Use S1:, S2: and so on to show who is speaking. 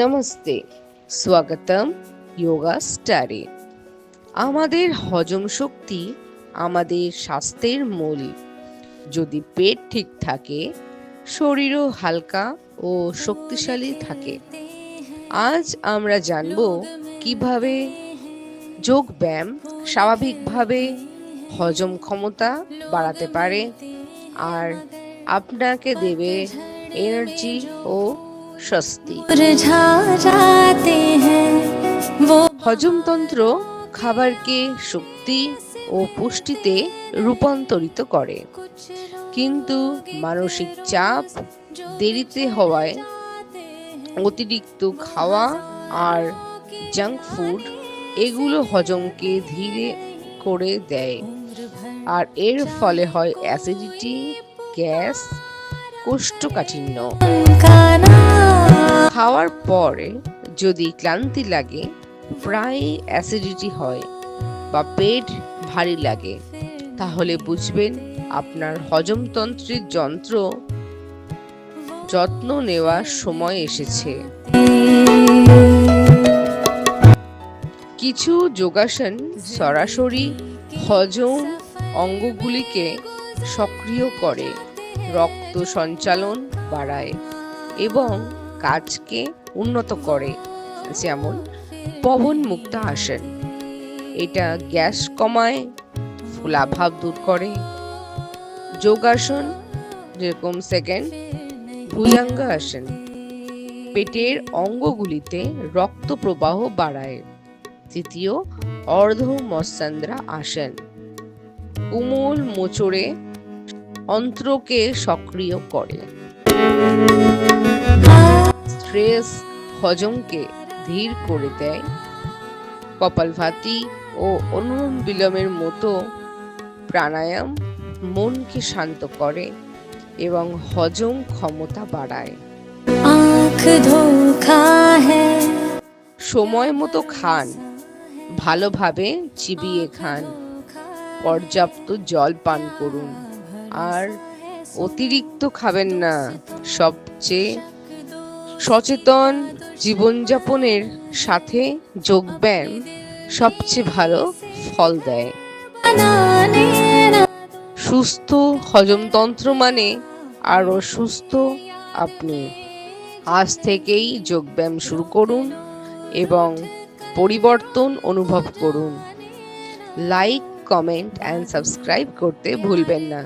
S1: নমস্তে, স্বাগতম যোগা স্টারে আমাদের হজম শক্তি আমাদের স্বাস্থ্যের মূল। যদি পেট ঠিক থাকে, শরীরও হালকা ও শক্তিশালী থাকে। আজ আমরা জানব কীভাবে যোগ ব্যায়াম স্বাভাবিকভাবে হজম ক্ষমতা বাড়াতে পারে আর আপনাকে দেবে এনার্জি ও স্বস্তি। হজমতন্ত্র খাবারকে শক্তি ও পুষ্টিতে রূপান্তরিত করে। কিন্তু মানসিক চাপ দেরিতে হওয়ায় অতিরিক্ত খাওয়া আর জাঙ্ক ফুড এগুলো হজমকে ধীরে করে দেয়। আর এর ফলে হয় অ্যাসিডিটি, গ্যাস, কোষ্ঠকাঠিন্য। খাওয়ার পরে যদি ক্লান্তি লাগে প্রায় অ্যাসিডিটি হয় বা পেট ভারী লাগে, তাহলে বুঝবেন আপনার হজমতন্ত্রের যন্ত্র যত্ন নেওয়ার সময় এসেছে। কিছু যোগাসন সরাসরি হজম অঙ্গগুলিকে সক্রিয় করে, রক্ত সঞ্চালন বাড়ায় এবং কাজকে উন্নত করে, যেমন পবন মুক্ত আসন। এটা গ্যাস কমায় ফোলাভাব দূর করে। যোগাসন, যেরকম সেকেন্ড ভুজাঙ্গ আসন। পেটের অঙ্গগুলিতে রক্ত প্রবাহ বাড়ায়। তৃতীয় অর্ধ মস্যান্দ্রা আসন। কোমল মোচড়ে অন্ত্রকে সক্রিয় করে। ফ্রেশ হজমকে ধীর করে দেয়। কপালভাতি ও অনুরম বিলমের মতো প্রাণায়াম মনকে শান্ত করে এবং হজম ক্ষমতা বাড়ায়। সময় মতো খান ভালোভাবে চিবিয়ে খান পর্যাপ্ত জল পান করুন। আর অতিরিক্ত খাবেন না সবচেয়ে সচেতন জীবনযাপনের সাথে যোগব্যায়াম সবচেয়ে ভালো ফল দেয়। সুস্থ হজমতন্ত্র মানে আরও সুস্থ আপনি। আজ থেকেই যোগব্যায়াম শুরু করুন এবং পরিবর্তন অনুভব করুন। লাইক, কমেন্ট, অ্যান্ড সাবস্ক্রাইব করতে ভুলবেন না।